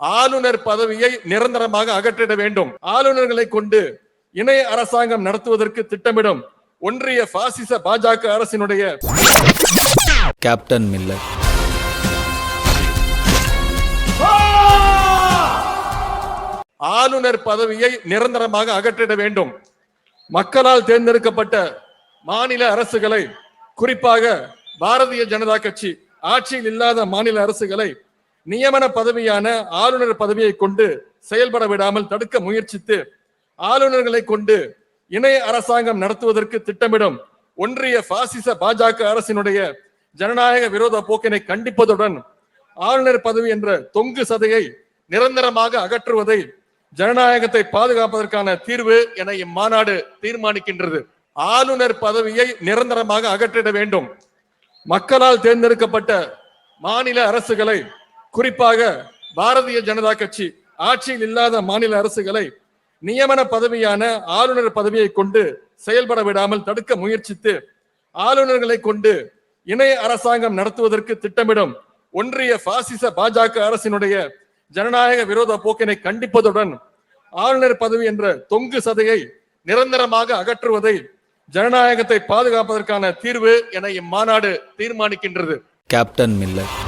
ஆளுநர் பதவியை நிரந்தரமாக அகற்றிட வேண்டும். ஆளுநர்களை கொண்டு இணை அரசாங்கம் நடத்துவதற்கு திட்டமிடும் ஒன்றிய பாசிச பாஜக அரசினுடைய கேப்டன் மில்லர். ஆளுநர் பதவியை நிரந்தரமாக அகற்றிட வேண்டும். மக்களால் தேர்ந்தெடுக்கப்பட்ட மாநில அரசுகளை குறிப்பாக பாரதிய ஜனதா கட்சி ஆட்சியில் இல்லாத மாநில அரசுகளை நியமன பதவியான ஆளுநர் பதவியை கொண்டு செயல்பட விடாமல் தடுக்க முயற்சித்து ஆளுநர்களை கொண்டு இணை அரசாங்கம் நடத்துவதற்கு திட்டமிடும் ஒன்றிய பாசிச பாஜக அரசினுடைய ஜனநாயக விரோத போக்கினை கண்டிப்பதுடன் ஆளுநர் பதவி என்ற தொங்கு சதையை நிரந்தரமாக அகற்றுவதை ஜனநாயகத்தை பாதுகாப்பதற்கான தீர்வு என இம்மாநாடு தீர்மானிக்கின்றது. ஆளுநர் பதவியை நிரந்தரமாக அகற்றிட வேண்டும். மக்களால் தேர்ந்தெடுக்கப்பட்ட மாநில அரசுகளை குறிப்பாக பாரதிய ஜனதா கட்சி ஆட்சியில் இல்லாத மாநில அரசுகளை நியமன பதவியான ஆளுநர் பதவியை கொண்டு செயல்பட விடாமல் தடுக்க முயற்சித்து ஆளுநர்களை கொண்டு இணைய அரசாங்கம் நடத்துவதற்கு திட்டமிடும் ஒன்றிய பாசிச பாஜக அரசினுடைய ஜனநாயக விரோத போக்கினை கண்டிப்பதுடன் ஆளுநர் பதவி என்ற தொங்கு சதையை நிரந்தரமாக அகற்றுவதை ஜனநாயகத்தை பாதுகாப்பதற்கான தீர்வு என இம்மாநாடு தீர்மானிக்கின்றது. Captain Miller.